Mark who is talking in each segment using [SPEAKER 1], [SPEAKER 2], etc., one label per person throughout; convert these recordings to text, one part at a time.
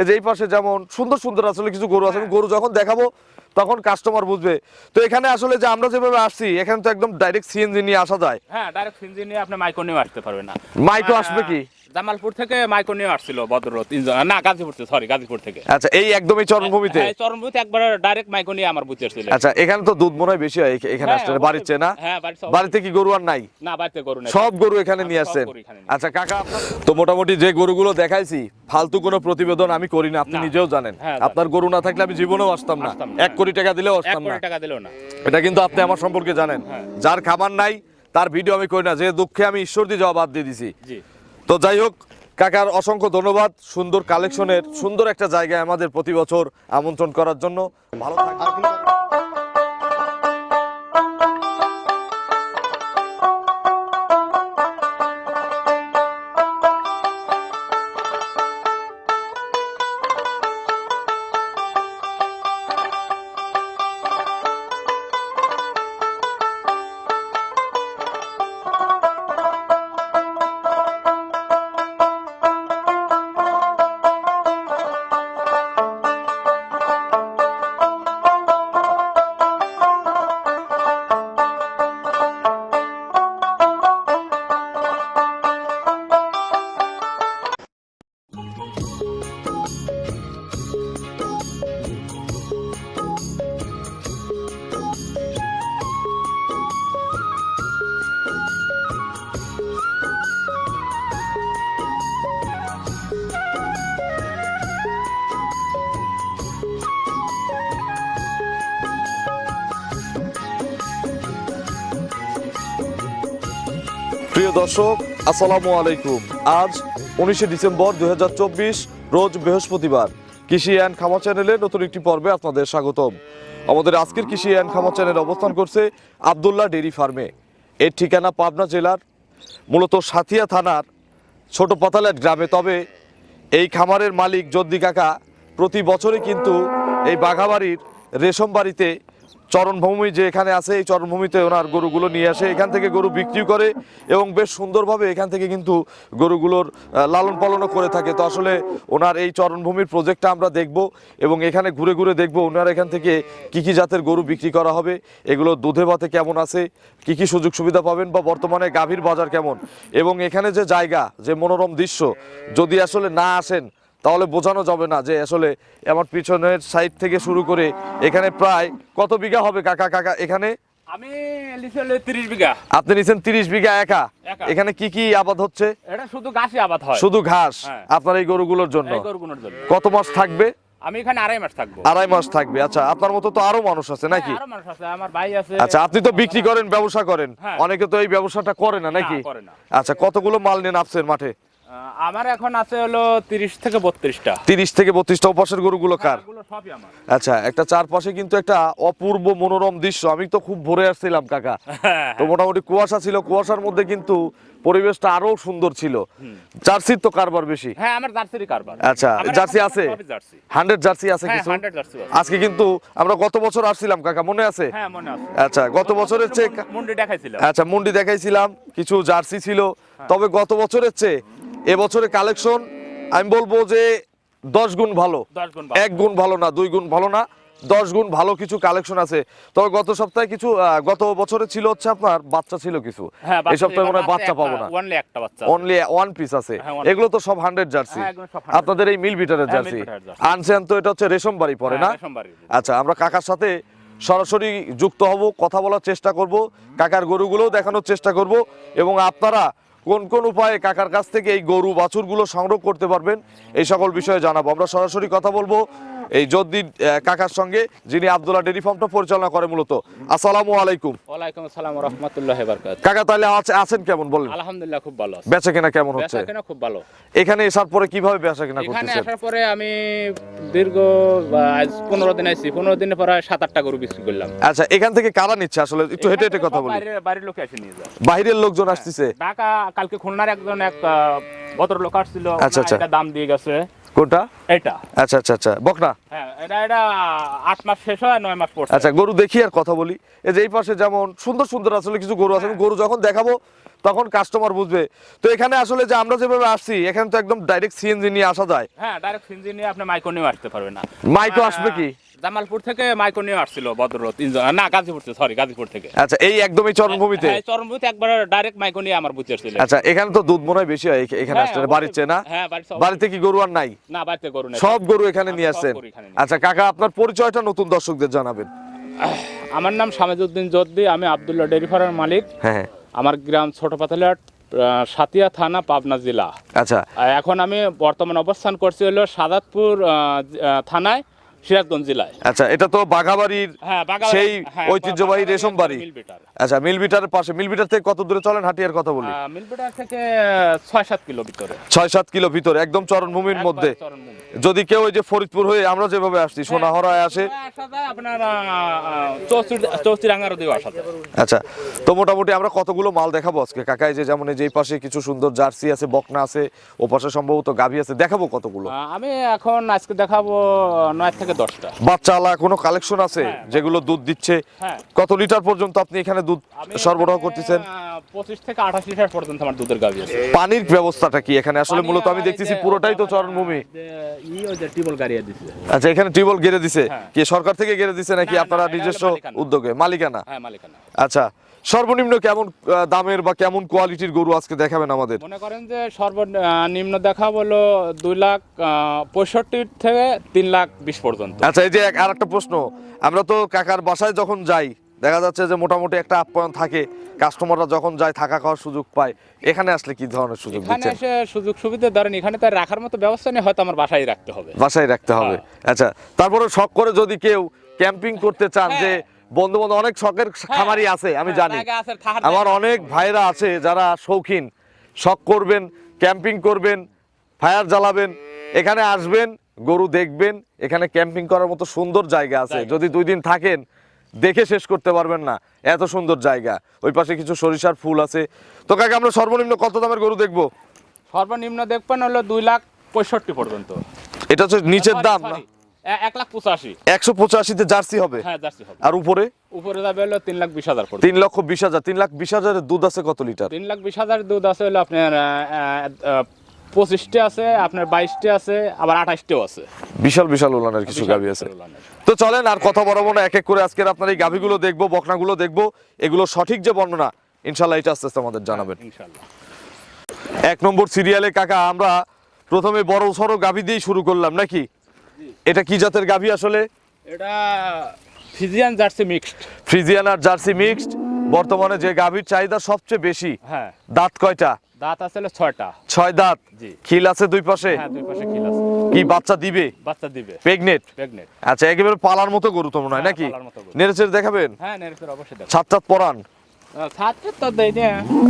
[SPEAKER 1] এই যে এই পাশে যেমন সুন্দর সুন্দর আসলে কিছু গরু আছে গরু যখন দেখাবো তখন কাস্টমার বুঝবে। তো এখানে আসলে যে আমরা যেভাবে আসছি এখানে তো একদম ডাইরেক্ট সিএনজি নিয়ে আসা যায়।
[SPEAKER 2] হ্যাঁ ডাইরেক্ট সিএনজি নিয়ে আপনি মাইকো নিয়ে আসতে পারবেন না।
[SPEAKER 1] মাইক্রো আসবে কি?
[SPEAKER 2] জামালপুর থেকে মাইকো নিয়ে আসছিল না গাজীপুর থেকে সরি গাজীপুর থেকে।
[SPEAKER 1] আচ্ছা এই একদমই চরমভূমিতে?
[SPEAKER 2] হ্যাঁ চরমভূমিতে একবার ডাইরেক্ট মাইকো নিয়ে আমার বুঝতে আসছিল।
[SPEAKER 1] আচ্ছা এখানে তো দুধ মনে হয় বেশি হয় এখানে
[SPEAKER 2] হ্যাঁ,
[SPEAKER 1] আসলে বাড়ির চেয়ে না?
[SPEAKER 2] হ্যাঁ,
[SPEAKER 1] বাড়িতে কি গরু আর নাই?
[SPEAKER 2] না বাড়িতে গরু নেই।
[SPEAKER 1] সব গরু এখানে নিয়ে আসছেন। আচ্ছা কাকা তো মোটামুটি যে গরুগুলো দেখাইছি ফালতু কোনো প্রতিবেদন আমি করি না আপনি নিজেও জানেন। আপনার গরু না থাকলে আমি জীবনেও আসতাম না। এক কোটি টাকা দিলেও আসতাম না।
[SPEAKER 2] টাকা দিলেও না।
[SPEAKER 1] এটা কিন্তু আপনি আমার সম্পর্কে জানেন। যার খাবার নাই তার ভিডিও আমি করি না। যে দুঃখে আমি ঈশ্বর দিয়ে বাদ দিয়ে দিছি।
[SPEAKER 2] জি।
[SPEAKER 1] তো যাই হোক, কাকার অসংখ্য ধন্যবাদ সুন্দর কালেকশনের সুন্দর একটা জায়গায় আমাদের প্রতি বছর আমন্ত্রণ করার জন্য। ভালো থাকবেন। প্রিয় দর্শক, আসসালামু আলাইকুম। আজ উনিশে ডিসেম্বর দু হাজার চব্বিশ, রোজ বৃহস্পতিবার। কৃষি অ্যান্ড খামা চ্যানেলে নতুন একটি পর্বে আপনাদের স্বাগতম। আমাদের আজকের কৃষি অ্যান্ড খামা চ্যানেল অবস্থান করছে আবদুল্লাহ ডেরি ফার্মে। এর ঠিকানা পাবনা জেলার, মূলত সাথিয়া থানার ছোট পাতালেট গ্রামে। তবে এই খামারের মালিক জদ্দি কাকা প্রতি বছরে কিন্তু এই বাঘাবাড়ির রেশম বাড়িতে চরণভূমি যে এখানে আছে, এই চরণভূমিতে ওনার গরুগুলো নিয়ে আসে। এখান থেকে গরু বিক্রি করে এবং বেশ সুন্দরভাবে এখান থেকে কিন্তু গরুগুলোর লালন পালনও করে থাকে। তো আসলে ওনার এই চরণভূমির প্রজেক্টটা আমরা দেখব এবং এখানে ঘুরে ঘুরে দেখব ওনার এখান থেকে কি কি জাতের গরু বিক্রি করা হবে, এগুলো দুধে ভাতে কেমন আছে, কি কি সুযোগ সুবিধা পাবেন বা বর্তমানে গাভীর বাজার কেমন। এবং এখানে যে জায়গা, যে মনোরম দৃশ্য, যদি আসলে না আসেন তাহলে বোঝানো যাবে না যে আসলে আমার পিছনের সাইড থেকে শুরু করে এখানে প্রায় কত বিঘা হবে? কাকা কাকা এখানে?
[SPEAKER 2] আমি তিরিশ বিঘা।
[SPEAKER 1] আপনি নিছেন তিরিশ বিঘা একা?
[SPEAKER 2] একা।
[SPEAKER 1] এখানে কি কি আবাদ হচ্ছে?
[SPEAKER 2] এটা শুধু ঘাসই আবাদ হয়।
[SPEAKER 1] শুধু ঘাস। আপনার এই গরুগুলোর জন্য?
[SPEAKER 2] এই গরুগুলোর জন্য।
[SPEAKER 1] কত মাস থাকবে?
[SPEAKER 2] আমি এখানে আড়াই মাস থাকব।
[SPEAKER 1] আড়াই মাস থাকবে। আচ্ছা আপনার মতো তো আরও মানুষ আছে নাকি?
[SPEAKER 2] হ্যাঁ, আরও মানুষ আছে। আমার ভাই আছে।
[SPEAKER 1] আচ্ছা আপনি তো বিক্রি করেন ব্যবসা করেন।
[SPEAKER 2] হ্যাঁ।
[SPEAKER 1] অনেকে তো এই ব্যবসাটা করে না নাকি? আচ্ছা কতগুলো মাল নিয়ে নামছেন মাঠে?
[SPEAKER 2] আমার এখন আছে হলো তিরিশ থেকে বত্রিশটা।
[SPEAKER 1] তিরিশ থেকে বত্রিশটা উপাসের গরুগুলো কার?
[SPEAKER 2] এগুলো সবই আমার।
[SPEAKER 1] আচ্ছা একটা চারপাশে কিন্তু একটা অপূর্ব মনোরম দৃশ্য। আমি তো খুব ভোরে আসছিলাম কাকা। তো মোটামুটি কুয়াশা ছিল কুয়াশার মধ্যে কিন্তু পরিবেশটা আরও সুন্দর ছিল। জার্সির তো কারবার বেশি?
[SPEAKER 2] হ্যাঁ আমার জার্সিরই কারবার।
[SPEAKER 1] আচ্ছা জার্সি আছে?
[SPEAKER 2] সবই জার্সি।
[SPEAKER 1] হান্ড্রেড জার্সি আছে
[SPEAKER 2] হ্যাঁ
[SPEAKER 1] কিছু?
[SPEAKER 2] হান্ড্রেড জার্সি আছে।
[SPEAKER 1] আজকে কিন্তু আমরা গত বছর আসছিলাম কাকা মনে আছে?
[SPEAKER 2] হ্যাঁ মনে আছে।
[SPEAKER 1] আচ্ছা গত বছরের চেয়ে
[SPEAKER 2] মুন্ডি দেখাইছিলাম।
[SPEAKER 1] আচ্ছা মুন্ডি দেখাইছিলাম কিছু জার্সি ছিল। তবে গত বছরের চেয়ে এবছরের কালেকশন আমি বলব যে দশ গুণ ভালো। এক গুণ ভালো না দুই গুণ ভালো না দশ গুণ ভালো কিছু কালেকশন আছে। তবে গত সপ্তাহে কিছু গত বছরে ছিল হচ্ছে আপনার বাচ্চা ছিল কিছু।
[SPEAKER 2] হ্যাঁ
[SPEAKER 1] এই সপ্তাহে মনে হয় বাচ্চা পাবো না।
[SPEAKER 2] অনলি
[SPEAKER 1] ওয়ান পিস আছে।
[SPEAKER 2] হ্যাঁ,
[SPEAKER 1] এগুলো তো সব হান্ড্রেড জার্সি
[SPEAKER 2] হ্যাঁ, 100
[SPEAKER 1] আপনাদের এই মিল বিটারের জার্সি আনছেন তো এটা হচ্ছে রেশম বাড়ি পরে না? আচ্ছা আমরা কাকার সাথে সরাসরি যুক্ত হব কথা বলার চেষ্টা করব। কাকার গরুগুলোও দেখানোর চেষ্টা করব। এবং আপনারা কোন কোন উপায়ে কাকার কাছ থেকে এই গরু বাছুরগুলো সংগ্রহ করতে পারবেন, এই সকল বিষয়ে জানাব। আমরা সরাসরি কথা বলব এই জদ্দি কাকার সঙ্গে যিনি আব্দুল্লাহ ডেরি ফার্মটা পরিচালনা করে মূলত। আসসালামু আলাইকুম।
[SPEAKER 2] ওয়ালাইকুম আসসালাম রহমতুল্লাহ বারকাত
[SPEAKER 1] কাকা তাহলে আছে- আছেন কেমন বলেন?
[SPEAKER 2] আলহামদুলিল্লাহ খুব ভালো আছে।
[SPEAKER 1] বেচা কেনা কেমন হচ্ছে?
[SPEAKER 2] বেচা কেনা খুব ভালো।
[SPEAKER 1] এখানে আসার পরে কীভাবে বেচা কেনা
[SPEAKER 2] এখানে
[SPEAKER 1] করতেছেন?
[SPEAKER 2] আসার পরে আমি দীর্ঘ আজ পনেরো দিন আইছি। পনেরো দিনে পরে সাত আটটা গরু বিক্রি করলাম।
[SPEAKER 1] আচ্ছা এখান থেকে কারা নিচ্ছে? আসলে একটু হেঁটে হেঁটে কথা বলি।
[SPEAKER 2] বাইরের- বাড়ির লোকে এসে নিয়ে যায়।
[SPEAKER 1] বাইরের লোকজন আসতেছে?
[SPEAKER 2] ঢাকা কালকে খুলনার একজন এক ভদ্রলোক আসছিল।
[SPEAKER 1] আচ্ছা, আচ্ছা।
[SPEAKER 2] দাম দিয়ে গেছে।
[SPEAKER 1] কোনটা?
[SPEAKER 2] এটা।
[SPEAKER 1] আচ্ছা আচ্ছা আচ্ছা। বকনা।
[SPEAKER 2] হ্যাঁ এটা এটা আট মাস শেষ হয় নয় মাস পড়ছে।
[SPEAKER 1] আচ্ছা গরু দেখি আর কথা বলি। এই যে এই পাশে যেমন সুন্দর সুন্দর আসলে কিছু গরু আছে। গরু যখন দেখাবো তখন কাস্টমার বুঝবে। তো এখানে আসলে যে আমরা যেভাবে আসছি এখানে তো একদম ডাইরেক্ট সিএনজি নিয়ে আসা যায়।
[SPEAKER 2] হ্যাঁ ডাইরেক্ট সিনজি নিয়ে আপনি মাইকো নিয়ে আসতে পারবেন না।
[SPEAKER 1] মাইকো আসবে কি?
[SPEAKER 2] জামালপুর থেকে মাইকো নিয়ে আসছিল তিনজন। না গাজীপুর থেকে সরি গাজীপুর থেকে।
[SPEAKER 1] আচ্ছা এই একদমই চরমভূমিতে?
[SPEAKER 2] হ্যাঁ, চরমভূমিতে একবার ডাইরেক্ট মাইকো নিয়ে আমার বুঝতে আসছিল।
[SPEAKER 1] আচ্ছা এখানে তো দুধ মনে হয় বেশি হয় এখানে
[SPEAKER 2] হ্যাঁ,
[SPEAKER 1] আসলে বাড়ির চেয়ে না?
[SPEAKER 2] হ্যাঁ,
[SPEAKER 1] বাড়িতে কি গরু আর নাই?
[SPEAKER 2] না বাড়িতে গরু নেই।
[SPEAKER 1] সব গরু এখানে নিয়ে
[SPEAKER 2] নিয়ে
[SPEAKER 1] আচ্ছা কাকা আপনার পরিচয়টা নতুন দর্শকদের জানাবেন।
[SPEAKER 2] আমার নাম সামেজউদ্দিন জদ্দি আমি আবদুল্লাহ ডেয়ারি ফার্মের মালিক।
[SPEAKER 1] হ্যাঁ হ্যাঁ।
[SPEAKER 2] আমার গ্রাম ছোট পাতালিয়াট সাতিয়া থানা পাবনা জেলা।
[SPEAKER 1] আচ্ছা।
[SPEAKER 2] এখন আমি বর্তমান অবস্থান করছি হলো সাদাতপুর থানায়। সিরাজগঞ্জ জেলায়।
[SPEAKER 1] আচ্ছা এটা তো বাঘাবাড়ির
[SPEAKER 2] হ্যাঁ
[SPEAKER 1] সেই
[SPEAKER 2] হ্যাঁ,
[SPEAKER 1] ঐতিহ্যবাহী রেশম বাড়ি আচ্ছা মিলবিটারের পাশে মিলবিটার থেকে কত দূরে চলেন? হাটিয়ার কথা বলি।
[SPEAKER 2] আহ, মিল বিটার থেকে ছয় সাত কিলো ভিতরে।
[SPEAKER 1] ছয় সাত কিলো ভিতরে একদম চরণভূমির মধ্যে। যদি কেউ ওই যে ফরিদপুর হয়ে আমরা যেভাবে আসছি সোনাহরায় আসে।
[SPEAKER 2] হ্যাঁ, দিয়েও আসা
[SPEAKER 1] আচ্ছা তো মোটামুটি আমরা কতগুলো মাল দেখাবো আজকে? কাকাই যে যেমন এই যে পাশে কিছু সুন্দর জার্সি আছে বকনা আছে ও পাশে সম্ভবত গাভী আছে দেখাবো কতগুলো?
[SPEAKER 2] আমি এখন আজকে দেখাবো নয় থেকে দশটা।
[SPEAKER 1] বাচ্চালা কোনো কালেকশন আছে
[SPEAKER 2] হ্যাঁ।
[SPEAKER 1] যেগুলো দুধ দিচ্ছে।
[SPEAKER 2] হ্যাঁ।
[SPEAKER 1] কত লিটার পর্যন্ত আপনি এখানে দুধ সরবরাহ করতেছেন?
[SPEAKER 2] পঁচিশ থেকে আঠাশ লিটার পর্যন্ত আমার দুধের গাভি আছে।
[SPEAKER 1] পানির ব্যবস্থাটা কি এখানে? আসলে মূলত আমি দেখতেছি পুরোটাই তো চরণভূমি আচ্ছা এখানে টিউবওয়েল গেড়ে দিছে?
[SPEAKER 2] হ্যাঁ।
[SPEAKER 1] কি সরকার থেকে গেড়ে দিছে নাকি আপনারা নিজস্ব উদ্যোগে? মালিকানা? আচ্ছা সর্বনিম্ন কেমন দামের বা কেমন কোয়ালিটির গরু আজকে দেখাবেন আমাদের?
[SPEAKER 2] মনে করেন যে সর্বনিম্ন দেখা বলো দুই লাখ পঁয়ষট্টি থেকে তিন লাখ বিশ পর্যন্ত।
[SPEAKER 1] আচ্ছা এই যে আর একটা প্রশ্ন। আমরা তো কাকার বাসায় যখন যাই দেখা যাচ্ছে যে মোটামুটি একটা আপ্যায়ন থাকে কাস্টমাররা যখন যায় থাকা খাওয়ার সুযোগ পায়। এখানে আসলে কি ধরনের সুযোগ
[SPEAKER 2] এখানে এসে সুযোগ সুবিধা ধরেন এখানে তার রাখার মতো ব্যবস্থা নেই হয়তো আমার বাসায় রাখতে হবে।
[SPEAKER 1] বাসায় রাখতে হবে।
[SPEAKER 2] হ্যাঁ।
[SPEAKER 1] আচ্ছা তারপরে শখ করে যদি কেউ ক্যাম্পিং করতে চান যে
[SPEAKER 2] হ্যাঁ।
[SPEAKER 1] বন্ধু বান্ধব অনেক শখের খামারি আছে আমি
[SPEAKER 2] হ্যাঁ,
[SPEAKER 1] জানি। আমার অনেক ভাইরা আছে যারা শৌখিন। শখ করবেন ক্যাম্পিং করবেন ফায়ার জ্বালাবেন এখানে আসবেন গরু দেখবেন এখানে ক্যাম্পিং করার মতো সুন্দর জায়গা আছে। যদি দুই দিন থাকেন দেখে শেষ করতে পারবেন না। এত সুন্দর জায়গা। ওই পাশে কিছু সরিষার ফুল আছে। তো কাকে আমরা সর্বনিম্ন কত দামের গরু দেখব?
[SPEAKER 2] সর্বনিম্ন দেখবেন হলো দুই লাখ পঁয়ষট্টি পর্যন্ত।
[SPEAKER 1] এটা হচ্ছে নিচের দাম না?
[SPEAKER 2] এক লাখ পঁচাশি।
[SPEAKER 1] একশো পঁচাশিতে জার্সি হবে?
[SPEAKER 2] হ্যাঁ জার্সি হবে।
[SPEAKER 1] আর উপরে?
[SPEAKER 2] উপরে যাবে হলো তিন লাখ বিশ হাজার
[SPEAKER 1] তিন লক্ষ বিশ হাজার। তিন লাখ বিশ হাজারের দুধ আছে কত লিটার?
[SPEAKER 2] তিন লাখ বিশ হাজার দুধ আছে হলো আপনার পঁচিশটি আছে আপনার বাইশটা আছে আবার আঠাশটিও আছে।
[SPEAKER 1] বিশাল বিশাল উলানের কিছু গাভী আছে। তো চলেন আর কথা বলব না এক এক করে আজকের আপনার এই গাভীগুলো দেখব বকনাগুলো দেখব। এগুলো সঠিক যে বর্ণনা ইনশাল্লাহ এটা আস্তে আস্তে আমাদের জানাবেন। এক নম্বর সিরিয়ালে কাকা আমরা প্রথমে বড় সড়ো গাভী দিয়েই শুরু করলাম নাকি? এটা কি জাতের গাভী আসলে?
[SPEAKER 2] এটা ফ্রিজিয়ান জার্সি মিক্সড।
[SPEAKER 1] ফ্রিজিয়ান আর জার্সি মিক্সড। বর্তমানে যে গাভীর চাহিদা সবচেয়ে বেশি
[SPEAKER 2] হ্যাঁ।
[SPEAKER 1] দাঁত কয়টা?
[SPEAKER 2] দাঁত আছে হলো ছয়টা।
[SPEAKER 1] ছয় দাঁত?
[SPEAKER 2] জি।
[SPEAKER 1] খিল আছে দুই পাশে?
[SPEAKER 2] হ্যাঁ দুই পাশে খিল আছে।
[SPEAKER 1] কি বাচ্চা দিবে?
[SPEAKER 2] বাচ্চা দিবে।
[SPEAKER 1] প্রেগনেট
[SPEAKER 2] প্রেগনেট
[SPEAKER 1] আচ্ছা একেবারে পালার মতো গরু তো মনে হয়
[SPEAKER 2] হ্যাঁ,
[SPEAKER 1] নাকি? নেড়েচেড়ে দেখাবেন?
[SPEAKER 2] হ্যাঁ নেড়েচেড়ে অবশ্যই দেখো
[SPEAKER 1] ছাত ছাত পরান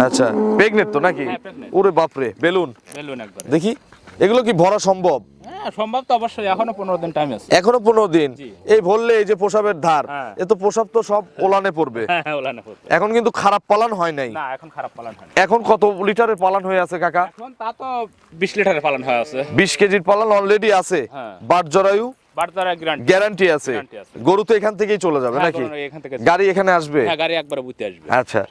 [SPEAKER 1] আচ্ছা প্রেগনেট তো নাকি?
[SPEAKER 2] হ্যাঁ,
[SPEAKER 1] ওরে বাপরে বেলুন।
[SPEAKER 2] বেলুন একবার।
[SPEAKER 1] দেখি এগুলো কি ভরা সম্ভব?
[SPEAKER 2] সম্ভব তো অবশ্যই। এখনও পনেরো দিন টাইম আছে।
[SPEAKER 1] এখনও পনেরো দিন। এই বললে এই যে পোশাবের ধার
[SPEAKER 2] হ্যাঁ।
[SPEAKER 1] এ তো পোশাব তো সব ওলানে পড়বে।
[SPEAKER 2] হ্যাঁ হ্যাঁ ওলানে পড়বে।
[SPEAKER 1] এখন কিন্তু খারাপ পালান হয় নাই।
[SPEAKER 2] না এখন খারাপ পালন হয়
[SPEAKER 1] এখন কত লিটারের পালান হয়ে আছে কাকা?
[SPEAKER 2] এখন তা তো বিশ লিটারের পালন হয়ে আছে।
[SPEAKER 1] বিশ কেজির পালান অলরেডি আছে।
[SPEAKER 2] হ্যাঁ।
[SPEAKER 1] বাট জরায়ু? গ্যারান্টি আছে। গরু তো এখান থেকেই চলে যাবে নাকি? গাড়ি এখানে আসবে?
[SPEAKER 2] হ্যাঁ গাড়ি একবার বুঝতে আসবে।
[SPEAKER 1] আচ্ছা।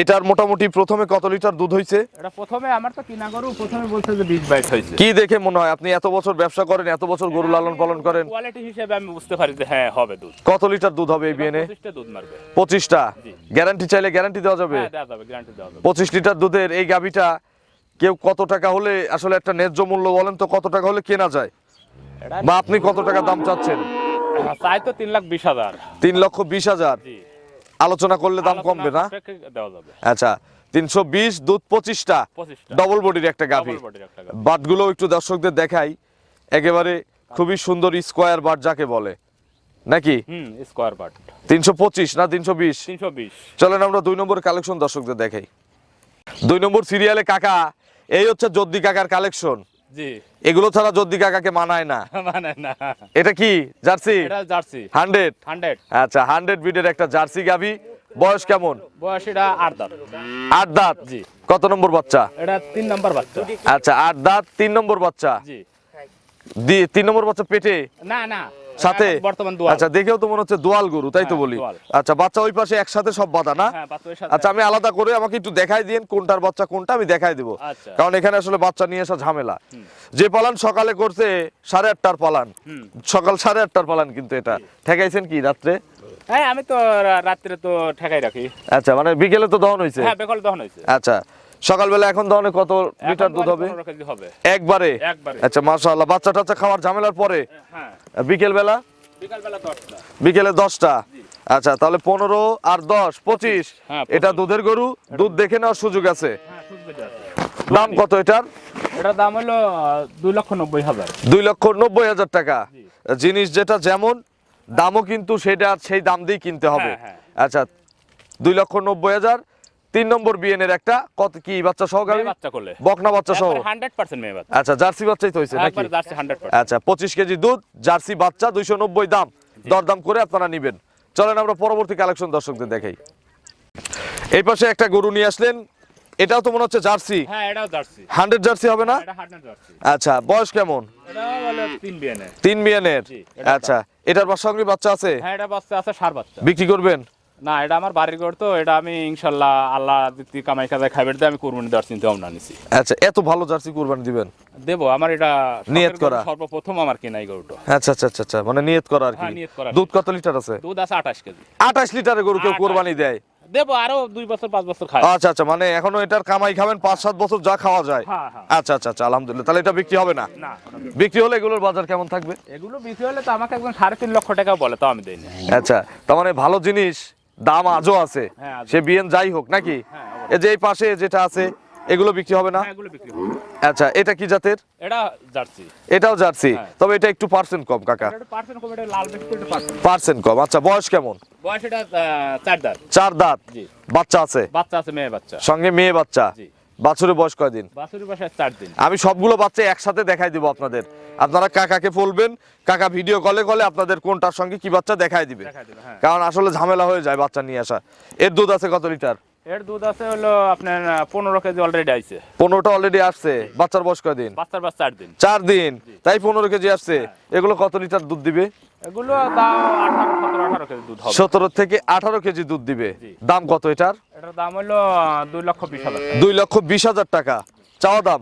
[SPEAKER 1] এটার মোটামুটি প্রথমে কত লিটার দুধ হয়েছে
[SPEAKER 2] এটা প্রথমে আমার তো কিনা গরু প্রথমে বলছে যে বিশ বাইশ হয়েছে
[SPEAKER 1] কি দেখে মনে হয়? আপনি এত বছর ব্যবসা করেন এত বছর গরু লালন পালন করেন।
[SPEAKER 2] কোয়ালিটি হিসেবে আমি বুঝতে পারি যে হ্যাঁ হবে দুধ।
[SPEAKER 1] কত লিটার দুধ হবে এই বিয়েনে
[SPEAKER 2] পঁচিশটা দুধ মারবে।
[SPEAKER 1] পঁচিশটা?
[SPEAKER 2] জি।
[SPEAKER 1] গ্যারান্টি চাইলে গ্যারান্টি দেওয়া যাবে?
[SPEAKER 2] হ্যাঁ দেওয়া যাবে গ্যারান্টি দেওয়া যাবে।
[SPEAKER 1] পঁচিশ লিটার দুধের এই গাভিটা কেউ কত টাকা হলে আসলে একটা ন্যায্য মূল্য বলেন তো কত টাকা হলে কেনা যায়? বা আপনি কত টাকা দাম চাচ্ছেন?
[SPEAKER 2] চাই তো তিন লাখ বিশ হাজার।
[SPEAKER 1] তিন লক্ষ বিশ হাজার।
[SPEAKER 2] জি।
[SPEAKER 1] আলোচনা করলে দাম কমবে না? আচ্ছা তিনশো বিশ দুধ পঁচিশটা ডবল বডির একটা গাভী। বাটগুলো একটু দর্শকদের দেখাই। একেবারে খুবই সুন্দর স্কোয়ার বাট যাকে বলে। নাকি?
[SPEAKER 2] স্কোয়ার বাট
[SPEAKER 1] তিনশো পঁচিশ না তিনশো বিশ?
[SPEAKER 2] তিনশো বিশ।
[SPEAKER 1] চলেন আমরা দুই নম্বর কালেকশন দর্শকদের দেখাই। দুই নম্বর সিরিয়ালে কাকা এই হচ্ছে জদ্দি কাকার কালেকশন
[SPEAKER 2] জি।
[SPEAKER 1] এগুলো ছাড়া জর্দি কাকাকে মানায় না।
[SPEAKER 2] মানায় না।
[SPEAKER 1] এটা কি জার্সি?
[SPEAKER 2] এটা জার্সি।
[SPEAKER 1] হান্ড্রেড?
[SPEAKER 2] হান্ড্রেড।
[SPEAKER 1] আচ্ছা হান্ড্রেড ব্রিডের একটা জার্সি গাবি বয়স কেমন?
[SPEAKER 2] বয়স এটা আট দাঁত।
[SPEAKER 1] আট দাঁত?
[SPEAKER 2] জি।
[SPEAKER 1] কত নম্বর বাচ্চা?
[SPEAKER 2] এটা তিন নম্বর বাচ্চা।
[SPEAKER 1] আচ্ছা আট দাঁত তিন নম্বর বাচ্চা।
[SPEAKER 2] জি।
[SPEAKER 1] দি তিন নম্বর বাচ্চা পেটে?
[SPEAKER 2] না না।
[SPEAKER 1] সাথে?
[SPEAKER 2] বর্তমান
[SPEAKER 1] আচ্ছা দেখেও তো মনে হচ্ছে দোয়াল গরু তাই তো
[SPEAKER 2] হ্যাঁ,
[SPEAKER 1] বলি? আচ্ছা বাচ্চা ওই পাশে একসাথে সব বাঁধা না?
[SPEAKER 2] হ্যাঁ
[SPEAKER 1] আচ্ছা আমি আলাদা করে আমাকে একটু দেখাই দিন কোনটার বাচ্চা কোনটা আমি দেখাই দেবো।
[SPEAKER 2] আচ্ছা।
[SPEAKER 1] কারণ এখানে আসলে বাচ্চা নিয়ে আসা ঝামেলা। যে পালান সকালে করছে সাড়ে আটটার পালান। সকাল সাড়ে আটটার পালান কিন্তু এটা। ঠেকাইছেন কি রাত্রে?
[SPEAKER 2] হ্যাঁ আমি তো রাত্রে তো ঠেকাই রাখি।
[SPEAKER 1] আচ্ছা মানে বিকেলে তো দহন হয়েছে
[SPEAKER 2] হ্যাঁ বেকল দহন হয়েছে
[SPEAKER 1] আচ্ছা সকালবেলা এখন ধরনের কত লিটার দুধ হবে? একবারে। আচ্ছা মাশাআল্লাহ। বাচ্চা টাচ্চা খাওয়ার ঝামেলার পরে?
[SPEAKER 2] হ্যাঁ।
[SPEAKER 1] বিকেল বেলা বিকেলে দশটা? আচ্ছা তাহলে পনেরো আর দশ পঁচিশ?
[SPEAKER 2] হ্যাঁ,
[SPEAKER 1] এটা দুধের গরু? দুধ দেখে নেওয়ার সুযোগ আছে?
[SPEAKER 2] হ্যাঁ বেশি আছে।
[SPEAKER 1] দাম কত এটার?
[SPEAKER 2] এটার দাম হলো দুই লক্ষ নব্বই হাজার।
[SPEAKER 1] দুই লক্ষ নব্বই হাজার টাকা। জিনিস যেটা যেমন দামও কিন্তু সেটা সেই দাম দিয়ে কিনতে হবে। আচ্ছা দুই লক্ষ নব্বই হাজার। তিন নম্বর বিএনের একটা কত কি বাচ্চা সহকারী?
[SPEAKER 2] বাচ্চা করলে।
[SPEAKER 1] বকনা বাচ্চা সহ।
[SPEAKER 2] হান্ড্রেড পার্সেন্ট মেয়ে বাচ্চা।
[SPEAKER 1] আচ্ছা জার্সি বাচ্চাই তো হয়েছে নাকি?
[SPEAKER 2] হান্ড্রেড পার্সেন্ট
[SPEAKER 1] আচ্ছা পঁচিশ কেজি দুধ জার্সি বাচ্চা দুইশো নব্বই দাম দরদাম করে আপনারা নিবেন। চলেন আমরা পরবর্তী কালেকশন দর্শকদের দেখাই। এই পাশে একটা গরু নিয়ে আসলেন। এটাও তো মনে হচ্ছে জার্সি।
[SPEAKER 2] হ্যাঁ এটাও জার্সি।
[SPEAKER 1] হান্ড্রেড জার্সি হবে না?
[SPEAKER 2] এটা হান্ড্রেড জার্সি।
[SPEAKER 1] আচ্ছা বয়স কেমন?
[SPEAKER 2] তিন বিয়ানে
[SPEAKER 1] তিন মিয়ানের
[SPEAKER 2] জি, এটার
[SPEAKER 1] আচ্ছা এটার বা সঙ্গে বাচ্চা আছে?
[SPEAKER 2] হ্যাঁ এটা বাচ্চা আছে সার বাচ্চা।
[SPEAKER 1] বিক্রি করবেন?
[SPEAKER 2] না এটা আমার বাড়ির ঘর তো এটা আমি ইনশাল্লাহ আল্লাহ দিতি কামাই কাজায় খাইবে দিয়ে আমি কোরবানি দেওয়ার চিন্তা ভাবনা নিছি।
[SPEAKER 1] আচ্ছা এত ভালো জার্সি কুরবানি দিবেন?
[SPEAKER 2] দেবো আমার এটা
[SPEAKER 1] নিয়ত করা।
[SPEAKER 2] সর্বপ্রথম আমার কেনাই গরুটা।
[SPEAKER 1] আচ্ছা আচ্ছা আচ্ছা আচ্ছা মানে নিয়ত করা আর কি।
[SPEAKER 2] হ্যাঁ।
[SPEAKER 1] দুধ কত লিটার আছে?
[SPEAKER 2] দুধ আছে আঠাশ কেজি।
[SPEAKER 1] আঠাশ লিটারের গরু কেউ
[SPEAKER 2] 28
[SPEAKER 1] কোরবানি দেয়?
[SPEAKER 2] দেবো আরও দুই বছর পাঁচ বছর খাই
[SPEAKER 1] আচ্ছা আচ্ছা মানে এখনও এটার কামাই খাবেন পাঁচ সাত বছর যা খাওয়া যায়।
[SPEAKER 2] হ্যাঁ, হ্যাঁ।
[SPEAKER 1] আচ্ছা আচ্ছা আচ্ছা আলহামদুলিল্লাহ তাহলে এটা বিক্রি হবে না? বিক্রি হলে এগুলোর বাজার কেমন থাকবে?
[SPEAKER 2] এগুলো বিক্রি হলে তো আমাকে একদম সাড়ে তিন লক্ষ টাকা বলে তো আমি দেই না
[SPEAKER 1] আচ্ছা তার মানে ভালো জিনিস দাম আজও আছে।
[SPEAKER 2] হ্যাঁ,
[SPEAKER 1] সে বিএন যাই হোক নাকি?
[SPEAKER 2] হ্যাঁ,
[SPEAKER 1] এই যে এই পাশে যেটা আছে এগুলো বিক্রি হবে না?
[SPEAKER 2] হ্যাঁ,
[SPEAKER 1] আচ্ছা এটা কি জাতের?
[SPEAKER 2] এটা জার্সি।
[SPEAKER 1] এটাও জার্সি
[SPEAKER 2] হ্যাঁ।
[SPEAKER 1] তবে এটা একটু পার্সেন্ট কম কাকা।
[SPEAKER 2] পার্সেন্ট কম
[SPEAKER 1] আচ্ছা বয়স কেমন?
[SPEAKER 2] বয়স এটা চার দাঁত।
[SPEAKER 1] চার দাঁত? বাচ্চা আছে?
[SPEAKER 2] বাচ্চা আছে মেয়ে বাচ্চা।
[SPEAKER 1] সঙ্গে মেয়ে বাচ্চা?
[SPEAKER 2] জি।
[SPEAKER 1] বাছুরের বয়স কয়দিন আমি সবগুলো বাচ্চা একসাথে দেখাই দিব আপনাদের। আপনারা কাকাকে বলবেন কাকা ভিডিও কলে কলে আপনাদের কোনটার সঙ্গে কি বাচ্চা দেখাই দিবে।
[SPEAKER 2] দেখাই দেবে, হ্যাঁ।
[SPEAKER 1] কারণ আসলে ঝামেলা হয়ে যায় বাচ্চা নিয়ে আসা। এর দুধ আছে কত লিটার?
[SPEAKER 2] এর দুধ আছে হলো আপনার পনেরো কেজি অলরেডি আইছে।
[SPEAKER 1] পনেরোটা অলরেডি আসছে। বাচ্চার বয়স কয়দিন?
[SPEAKER 2] বাচ্চার বাচ্চা চার দিন।
[SPEAKER 1] চার দিন। তাই পনেরো কেজি আসছে। এগুলো কত লিটার দুধ দিবে?
[SPEAKER 2] এগুলো দাম সতেরো
[SPEAKER 1] থেকে আঠারো কেজি দুধ দিবে। দাম কত এটার?
[SPEAKER 2] এটার দাম হলো দুই লক্ষ বিশ হাজার
[SPEAKER 1] দুই লক্ষ বিশ হাজার টাকা। চাওয়া দাম?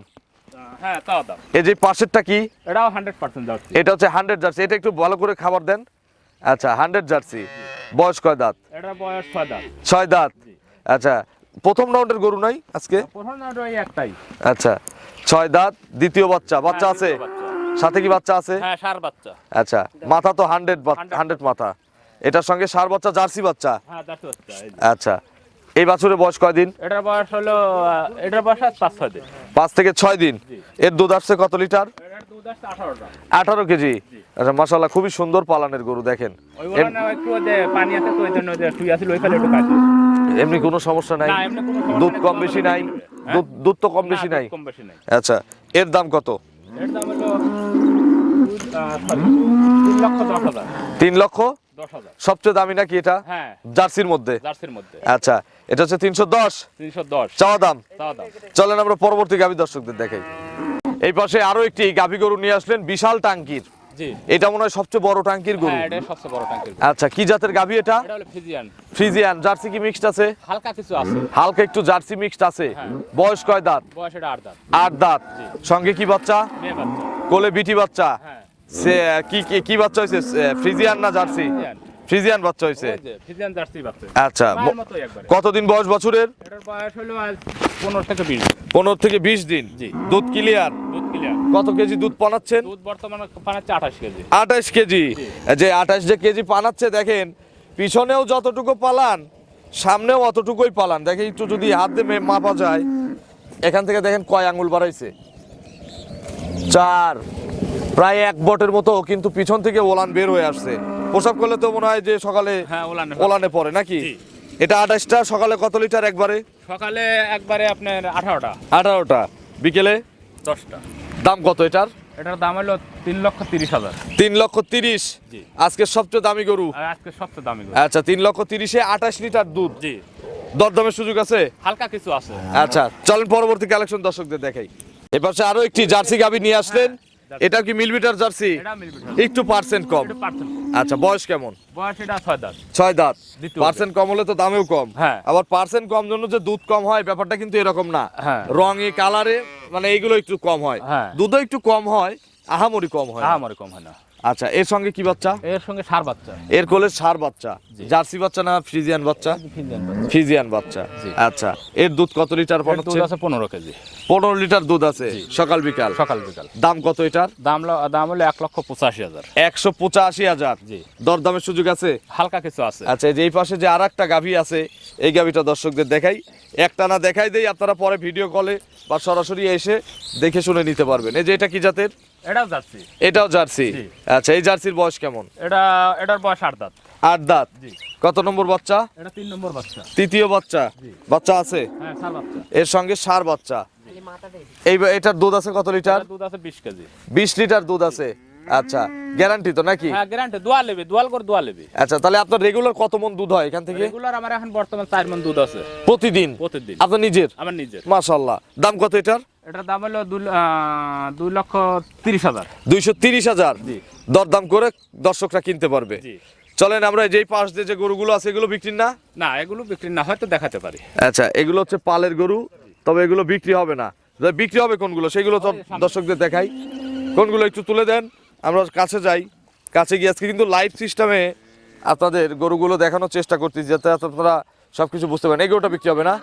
[SPEAKER 2] হ্যাঁ তাও দাম।
[SPEAKER 1] এই যে পাশেরটা কি?
[SPEAKER 2] এটাও হান্ড্রেড পার্সেন্ট জার্সি।
[SPEAKER 1] এটা হচ্ছে হান্ড্রেড জার্সি। এটা একটু ভালো করে খাবার দেন। আচ্ছা হান্ড্রেড জার্সি। বয়স কয় দাঁত?
[SPEAKER 2] এটার বয়স ছয় দাম
[SPEAKER 1] ছয় দাঁত। আচ্ছা প্রথম রাউন্ডের গরু নাই আজকে?
[SPEAKER 2] প্রথম নামটা ওই একটাই।
[SPEAKER 1] আচ্ছা ছয় দাঁত দ্বিতীয় বাচ্চা বাচ্চা
[SPEAKER 2] হ্যাঁ,
[SPEAKER 1] আছে সাথে কি বাচ্চা আছে?
[SPEAKER 2] হ্যাঁ সার বাচ্চা।
[SPEAKER 1] আচ্ছা মাথা তো হান্ড্রেড
[SPEAKER 2] 100
[SPEAKER 1] হান্ড্রেড মাথা। এটার সঙ্গে সার বাচ্চা জার্সি বাচ্চা?
[SPEAKER 2] হ্যাঁ জার্সি বাচ্চা
[SPEAKER 1] আচ্ছা এই বাছুরের বয়স কয়দিন?
[SPEAKER 2] এটার বয়স হলো এটার বয়স পাঁচ ছয় দিন।
[SPEAKER 1] পাঁচ থেকে ছয় দিন। এর দুধ আসছে কত লিটার? আঠারো কেজি? আচ্ছা মাসাল্লাহ খুবই সুন্দর পালানের গরু দেখেন।
[SPEAKER 2] পানি আছে তো ওই জন্য শুয়ে আছিল ওই একটু কাশি।
[SPEAKER 1] এমনি কোনো সমস্যা নাই? দুধ কম বেশি নাই? দুধ দুধ তো কম বেশি নাই? আচ্ছা এর দাম কত?
[SPEAKER 2] তিন লক্ষ
[SPEAKER 1] সবচেয়ে দামি নাকি এটা?
[SPEAKER 2] হ্যাঁ।
[SPEAKER 1] জার্সির মধ্যে? আচ্ছা এটা হচ্ছে তিনশো দশ। চাওয়া দাম?
[SPEAKER 2] দাম।
[SPEAKER 1] চলেন আমরা পরবর্তী গাভী দর্শকদের দেখাই। এই পাশে আরও একটি গাভী গরু নিয়ে আসলেন বিশাল টাঙ্কির। এটা মনে হয় সবচেয়ে বড় টাঙ্কির গরু।
[SPEAKER 2] হ্যাঁ এটাই সবচেয়ে বড়
[SPEAKER 1] আচ্ছা কি জাতের গাবি এটা?
[SPEAKER 2] এটা হলো ফ্রিজিয়ান
[SPEAKER 1] ফ্রিজিয়ান জার্সি কি মিক্সড আছে?
[SPEAKER 2] হালকা কিছু আছে।
[SPEAKER 1] হালকা একটু জার্সি মিক্সড আছে।
[SPEAKER 2] হ্যাঁ।
[SPEAKER 1] বয়স কয় দাঁত?
[SPEAKER 2] বয়স এটা 8 দাঁত।
[SPEAKER 1] 8 দাঁত। সঙ্গে কি বাচ্চা?
[SPEAKER 2] মেয়ে বাচ্চা।
[SPEAKER 1] কোলে বিটি বাচ্চা।
[SPEAKER 2] হ্যাঁ।
[SPEAKER 1] সে কি কি- বাচ্চা হয়েছে? ফ্রিজিয়ান না জার্সি ফ্রিজিয়ান বাচ্চা হয়েছে
[SPEAKER 2] ওই ফিজিয়ান জার্সি বাচ্চা।
[SPEAKER 1] আচ্ছা কতদিন বয়স বছরের?
[SPEAKER 2] এটার বয়স হলো আজ পনেরো থেকে বিশ দিন।
[SPEAKER 1] পনেরো থেকে বিশ দিন?
[SPEAKER 2] জি।
[SPEAKER 1] দুধ ক্লিয়ার?
[SPEAKER 2] দুধ ক্লিয়ার।
[SPEAKER 1] কত কেজি দুধ পানাচ্ছেন?
[SPEAKER 2] দুধ বর্তমানে পানাচ্ছে আঠাশ কেজি।
[SPEAKER 1] আঠাশ কেজি। যে আঠাশ যে কেজি পানাচ্ছে দেখেন পিছনেও যতটুকু পালান সামনেও অতটুকুই পালান। দেখে একটু যদি হাত দিয়ে মে- মাপা যায় এখান থেকে দেখেন কয় আঙ্গুল বাড়াইছে? চার। প্রায় এক বটের মতো কিন্তু পিছন থেকে ওলান বের হয়ে আসছে। প্রসাব করলে তো মনে হয় যে সকালে
[SPEAKER 2] হ্যাঁ ওলানে
[SPEAKER 1] ওলানে পড়ে নাকি? এটা আঠাশটা সকালে কত লিটার একবারে?
[SPEAKER 2] সকালে একবারে আপনার আঠারোটা।
[SPEAKER 1] আঠারোটা। বিকেলে?
[SPEAKER 2] দশটা।
[SPEAKER 1] দাম কত এটার?
[SPEAKER 2] এটার দাম হলো তিন লক্ষ তিরিশ হাজার।
[SPEAKER 1] তিন লক্ষ তিরিশ?
[SPEAKER 2] জি।
[SPEAKER 1] আজকে সবচেয়ে দামি গরু?
[SPEAKER 2] আজকে সবচেয়ে দামি গরু।
[SPEAKER 1] আচ্ছা তিন লক্ষ তিরিশে আঠাশ লিটার দুধ।
[SPEAKER 2] জি।
[SPEAKER 1] দরদামের সুযোগ আছে?
[SPEAKER 2] হালকা কিছু আছে।
[SPEAKER 1] আচ্ছা চলেন পরবর্তী কালেকশন দর্শকদের দেখাই। এপাশে আরও একটি জার্সি গাবি নিয়ে আসলেন। এটা কি মিলমিটার জার্সি? একটু পার্সেন্ট কম। আচ্ছা বয়স কেমন?
[SPEAKER 2] বয়স এটা ছয় দাঁত।
[SPEAKER 1] ছয় দাঁত। পার্সেন্ট কম হলে তো দামেও কম।
[SPEAKER 2] হ্যাঁ।
[SPEAKER 1] আবার পার্সেন্ট কম জন্য যে দুধ কম হয় ব্যাপারটা কিন্তু এরকম না।
[SPEAKER 2] হ্যাঁ।
[SPEAKER 1] রঙে কালারে মানে এইগুলো একটু কম হয়।
[SPEAKER 2] হ্যাঁ।
[SPEAKER 1] দুধও একটু কম হয় আহামরি কম হয় না।
[SPEAKER 2] কম হয় না।
[SPEAKER 1] আচ্ছা এর সঙ্গে কি বাচ্চা?
[SPEAKER 2] এর সঙ্গে সার বাচ্চা।
[SPEAKER 1] এর কোলে সার বাচ্চা। জার্সি বাচ্চা না ফ্রিজিয়ান বাচ্চা? ফ্রিজিয়ান বাচ্চা। আচ্ছা এর দুধ কত লিটার পান
[SPEAKER 2] দুধ আছে পনেরো কেজি।
[SPEAKER 1] পনেরো লিটার দুধ আছে সকাল বিকাল?
[SPEAKER 2] সকাল বিকাল।
[SPEAKER 1] দাম কত এটার?
[SPEAKER 2] দাম দাম হলো এক লক্ষ পঁচাশি হাজার।
[SPEAKER 1] একশো পঁচাশি হাজার?
[SPEAKER 2] জি।
[SPEAKER 1] দরদামের সুযোগ আছে?
[SPEAKER 2] হালকা কিছু আছে।
[SPEAKER 1] আচ্ছা এই যে এই পাশে যে আর একটা গাভী আছে এই গাভীটা দর্শকদের দেখাই। একটা না দেখাই দেই আপনারা পরে ভিডিও কলে বা সরাসরি এসে দেখে শুনে নিতে পারবেন। এই যে এটা কি জাতের?
[SPEAKER 2] এটাও জার্সি।
[SPEAKER 1] এটাও জার্সি? আচ্ছা এই জার্সির বয়স কেমন?
[SPEAKER 2] এটা এটার বয়স আট দাঁত।
[SPEAKER 1] আট দাঁত? কত নম্বর বাচ্চা?
[SPEAKER 2] এটা তিন নম্বর বাচ্চা।
[SPEAKER 1] তৃতীয় বাচ্চা? বাচ্চা আছে?
[SPEAKER 2] হ্যাঁ সার বাচ্চা।
[SPEAKER 1] এর সঙ্গে সার বাচ্চা? এই এটার দুধ আছে কত লিটার?
[SPEAKER 2] দুধ আছে বিশ কেজি।
[SPEAKER 1] বিশ লিটার দুধ আছে। আচ্ছা গ্যারান্টি তো নাকি?
[SPEAKER 2] হ্যাঁ গ্যারান্টি দোয়া লেবি দোয়াল করে দোয়া লেবি।
[SPEAKER 1] আচ্ছা তাহলে আপনার রেগুলার কত মন দুধ হয় এখান থেকে?
[SPEAKER 2] রেগুলার আমার এখন বর্তমান চার মন দুধ আছে।
[SPEAKER 1] প্রতিদিন?
[SPEAKER 2] প্রতিদিন।
[SPEAKER 1] আপনার নিজের?
[SPEAKER 2] আমার নিজের।
[SPEAKER 1] মাশাল্লাহ দাম কত এটার?
[SPEAKER 2] এটার দাম হলো দুই আহ, দুই লক্ষ তিরিশ হাজার।
[SPEAKER 1] দুইশো তিরিশ হাজার?
[SPEAKER 2] জি।
[SPEAKER 1] দরদাম করে দর্শকরা কিনতে পারবে।
[SPEAKER 2] জি।
[SPEAKER 1] চলেন আমরা যেই পাশ দিয়ে যে গরুগুলো আছে এগুলো বিক্রি না?
[SPEAKER 2] না এগুলো বিক্রি না হয়তো দেখাতে পারি।
[SPEAKER 1] আচ্ছা এগুলো হচ্ছে পালের গরু তবে এগুলো বিক্রি হবে না। বিক্রি হবে কোনগুলো? সেগুলো তো দর্শকদের দেখাই। কোনগুলো একটু তুলে দেন? আমরা কাছে যাই কাছে গিয়ে আজকে কিন্তু লাইভ সিস্টেমে আপনাদের গরুগুলো দেখানোর চেষ্টা করতেছি যাতে আপনারা সবকিছু বুঝতে পারেন। এই গরুটা বিক্রি হবে না?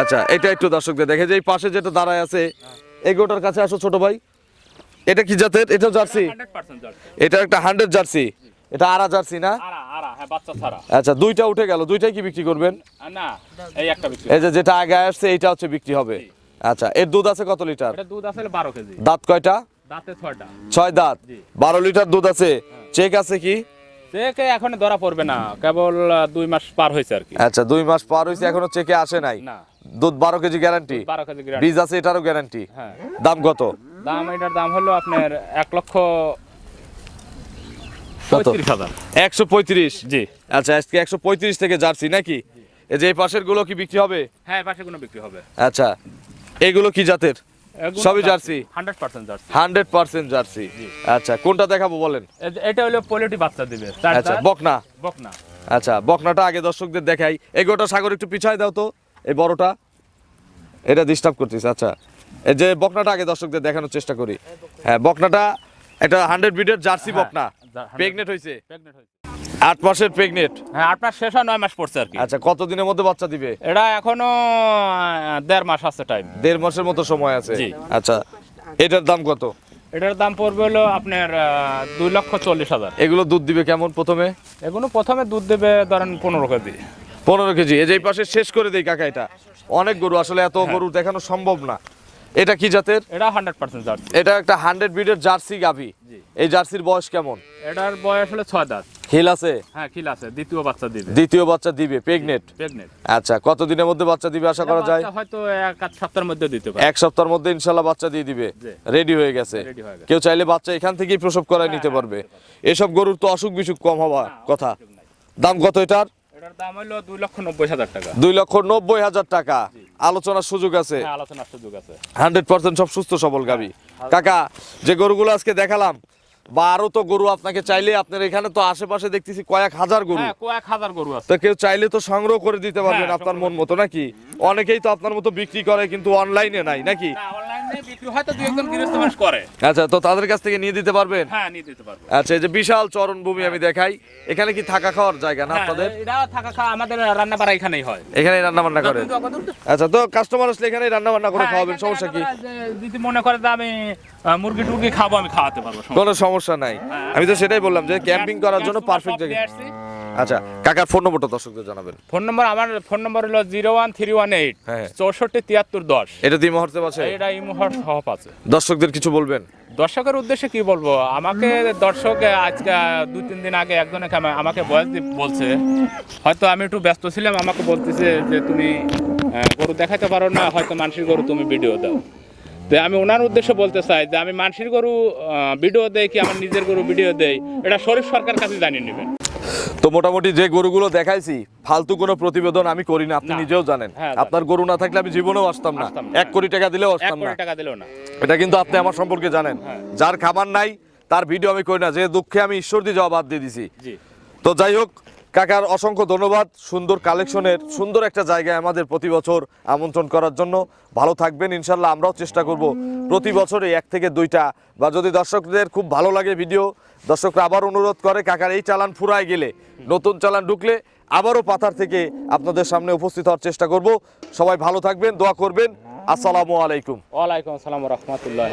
[SPEAKER 1] আচ্ছা এটা একটু দর্শকদের দেখে যে এই পাশে যেটা দাঁড়ায় আছে এই গরুটার কাছে আসো ছোট ভাই। এটা কি জাতের? এটা জার্সি? এটা একটা হান্ড্রেড জার্সি। এটা আরা জার্সি না? আচ্ছা দুইটা উঠে গেল। দুইটাই কি বিক্রি করবেন?
[SPEAKER 2] এই
[SPEAKER 1] এই যে যেটা আগে আসছে এইটা হচ্ছে বিক্রি হবে। আচ্ছা এর দুধ আছে কত লিটার?
[SPEAKER 2] এটা দুধ আছে বারো কেজি।
[SPEAKER 1] দাঁত কয়টা?
[SPEAKER 2] দাঁতে ছয়টা।
[SPEAKER 1] ছয় দাঁত?
[SPEAKER 2] জি।
[SPEAKER 1] বারো লিটার দুধ আছে। চেক আছে কি?
[SPEAKER 2] চেকে এখন ধরা পড়বে না। কেবল আহ, মাস পার হয়েছে আর কি।
[SPEAKER 1] আচ্ছা দুই মাস পার হয়েছে এখনও চেকে আসে নাই?
[SPEAKER 2] না।
[SPEAKER 1] দুধ বারো কেজি গ্যারান্টি
[SPEAKER 2] বারো কেজি গ্রাম
[SPEAKER 1] বীজ আছে এটারও গ্যারান্টি
[SPEAKER 2] হ্যাঁ।
[SPEAKER 1] দাম কত?
[SPEAKER 2] দাম এটার দাম হলো আপনার এক লক্ষ
[SPEAKER 1] একশো পঁয়ত্রিশ?
[SPEAKER 2] জি।
[SPEAKER 1] আচ্ছা আজকে একশো পঁয়ত্রিশ থেকে জার্সি নাকি? এই যে পাশেরগুলো কি বিক্রি হবে?
[SPEAKER 2] হ্যাঁ বিক্রি হবে।
[SPEAKER 1] আচ্ছা। এগুলো কি জাতের? সবই Jersey?
[SPEAKER 2] Hundred percent Jersey.
[SPEAKER 1] Hundred percent Jersey. আচ্ছা কোনটা দেখাবো বলেন?
[SPEAKER 2] এটা হলো পোলিটি বাচ্চা দিবে
[SPEAKER 1] আচ্ছা বকনা।
[SPEAKER 2] বক না
[SPEAKER 1] আচ্ছা বকনাটা আগে দর্শকদের দেখাই। এগোটা সাগর একটু পিছায় দাও তো এই বড়টা। এটা ডিস্টার্ব করতেছে আচ্ছা। এই যে বকনাটা আগে দর্শকদের দেখানোর চেষ্টা করি। হ্যাঁ বকনাটা এটা হান্ড্রেড বিডের জার্সি বকনা।
[SPEAKER 2] যা-
[SPEAKER 1] প্রেগনেন্ট হয়েছে
[SPEAKER 2] Pregnant হয়েছে।
[SPEAKER 1] আট মাসের প্রেগনেন্ট
[SPEAKER 2] হ্যাঁ আট মাস শেষ হয় নয় মাস পড়ছে আর কি।
[SPEAKER 1] আচ্ছা কত দিনের মধ্যে বাচ্চা দিবে?
[SPEAKER 2] এটা এখনও দেড় মাস আছে টাইম
[SPEAKER 1] দেড় মাসের মতো সময় আছে।
[SPEAKER 2] জি।
[SPEAKER 1] আচ্ছা এটার দাম কত?
[SPEAKER 2] এটার দাম পড়বে হলো আপনার দুই লক্ষ চল্লিশ হাজার।
[SPEAKER 1] এগুলো দুধ দিবে কেমন প্রথমে?
[SPEAKER 2] এগুলো প্রথমে দুধ দেবে ধরেন পনেরো কেজি।
[SPEAKER 1] পনেরো কেজি। এই যে পাশে শেষ করে দেই কাকা এটা। অনেক গরু আসলে এত গরু দেখানো সম্ভব না। এটা কি জাতের?
[SPEAKER 2] এটা হান্ড্রেড পার্সেন্ট জার্সি।
[SPEAKER 1] এটা একটা হান্ড্রেড বিডের জার্সি গাভি। এই জার্সির বয়স কেমন?
[SPEAKER 2] এটার বয়স হলো ছয় দাঁত।
[SPEAKER 1] হিল আছে?
[SPEAKER 2] হ্যাঁ খিল আছে। দ্বিতীয় বাচ্চা দিবে।
[SPEAKER 1] দ্বিতীয় বাচ্চা দিবে আচ্ছা কত দিনের মধ্যে বাচ্চা দিবে আশা করা যায়?
[SPEAKER 2] হয়তো এক সপ্তাহের মধ্যে দিতে পারে।
[SPEAKER 1] এক সপ্তাহের মধ্যে ইনশাল্লাহ বাচ্চা দিয়ে দিবে। রেডি হয়ে গেছে।
[SPEAKER 2] হয়ে।
[SPEAKER 1] কেউ চাইলে বাচ্চা এখান থেকেই প্রসব করায় নিতে পারবে। এসব গরুর তো অসুখ বিসুখ কম হওয়া কথা। দাম কত এটার?
[SPEAKER 2] এটার দাম হলো দুই লক্ষ নব্বই হাজার টাকা।
[SPEAKER 1] দুই লক্ষ নব্বই হাজার টাকা। আলোচনার সুযোগ আছে।
[SPEAKER 2] হ্যাঁ আলোচনার সুযোগ আছে।
[SPEAKER 1] হান্ড্রেড পার্সেন্ট সব সুস্থ সবল গাবি। কাকা যে গরুগুলো আজকে দেখালাম বা আরও তো গরু আপনাকে চাইলে আপনার এখানে তো আশেপাশে দেখতেছি কয়েক হাজার গরু।
[SPEAKER 2] হ্যাঁ কয়েক হাজার গরু আছে।
[SPEAKER 1] তো কেউ চাইলে তো সংগ্রহ করে দিতে পারবেন
[SPEAKER 2] হ্যাঁ,
[SPEAKER 1] আপনার মন মতো নাকি? অনেকেই তো আপনার মতো বিক্রি করে কিন্তু অনলাইনে নাই নাকি?
[SPEAKER 2] না অনলাইনে বিক্রি দুই একজন গৃহস্থ মানুষ করে।
[SPEAKER 1] আচ্ছা তো তাদের কাছ থেকে নিয়ে দিতে পারবেন?
[SPEAKER 2] হ্যাঁ নিয়ে দিতে পারব।
[SPEAKER 1] আচ্ছা এই যে বিশাল চরণভূমি আমি দেখাই। এখানে কি থাকা খাওয়ার জায়গা না
[SPEAKER 2] হ্যাঁ,
[SPEAKER 1] আপনাদের?
[SPEAKER 2] এটা থাকা খাওয়া আমাদের রান্না বাড়া এখানেই হয়
[SPEAKER 1] এখানে রান্না বান্না
[SPEAKER 2] তো-
[SPEAKER 1] আচ্ছা তো কাস্টমার আসলে এখানে রান্না বান্না করে
[SPEAKER 2] হ্যাঁ,
[SPEAKER 1] খাওয়াবেন সমস্যা কি?
[SPEAKER 2] যদি মনে করে যে আমি মুরগি টুরগি খাব আমি খাওয়াতে পারব
[SPEAKER 1] কোনো সমস্যা নাই। আমি তো সেটাই বললাম যে ক্যাম্পিং করার জন্য পারফেক্ট জায়গা। আচ্ছা কাকার ফোন নম্বরটা দর্শকদের জানাবেন।
[SPEAKER 2] ফোন নম্বর আমার ফোন নম্বর হলো zero one three one eight
[SPEAKER 1] হ্যাঁ।
[SPEAKER 2] চৌষট্টি তিয়াত্তর দশ।
[SPEAKER 1] এটা দিয়ে মুহূর্তে আছে?
[SPEAKER 2] এটা এই সহপ আছে।
[SPEAKER 1] দর্শকদের কিছু বলবেন?
[SPEAKER 2] দর্শকের উদ্দেশ্যে কি বলব? আমাকে দর্শক আজকে দুই তিন দিন আগে একজনে আমাকে বয়স বলছে। হয়তো আমি একটু ব্যস্ত ছিলাম আমাকে বলতেছে যে তুমি গরু দেখাতে পারো না হয়তো মানসির গরু তুমি ভিডিও দাও। তো আমি ওনার উদ্দেশ্যে বলতে চাই যে আমি মানসির গরু ভিডিও দেই কি আমার নিজের গরু ভিডিও দেই? এটা শরীফ সরকার কাছে জানিয়ে নেবেন।
[SPEAKER 1] তো মোটামুটি যে গরুগুলো দেখাইছি ফালতু কোনো প্রতিবেদন আমি করি না আপনি নিজেও জানেন।
[SPEAKER 2] হ্যাঁ,
[SPEAKER 1] আপনার গরু না থাকলে আমি জীবনেও আসতাম না। এক কোটি টাকা দিলেও আসতাম না।
[SPEAKER 2] টাকা দিলেও না।
[SPEAKER 1] এটা কিন্তু আপনি আমার সম্পর্কে জানেন।
[SPEAKER 2] হ্যাঁ।
[SPEAKER 1] যার খাবার নাই তার ভিডিও আমি করি না। যে দুঃখে আমি ঈশ্বর দিয়ে বাদ দিয়ে দিছি। তো যাই হোক কাকার অসংখ্য ধন্যবাদ সুন্দর কালেকশনের সুন্দর একটা জায়গায় আমাদের প্রতি বছর আমন্ত্রণ করার জন্য। ভালো থাকবেন ইনশাল্লাহ আমরাও চেষ্টা করব প্রতি বছরে এক থেকে দুইটা বা যদি দর্শকদের খুব ভালো লাগে ভিডিও দর্শকরা আবার অনুরোধ করে কাকার এই চালান ফুরায় গেলে, নতুন চালান ঢুকলে আবারও পাথার থেকে আপনাদের সামনে উপস্থিত হওয়ার চেষ্টা করব। সবাই ভালো থাকবেন, দোয়া করবেন। আসসালামু আলাইকুম।
[SPEAKER 2] ওয়ালাইকুম আসসালাম রহমতুল্লাহ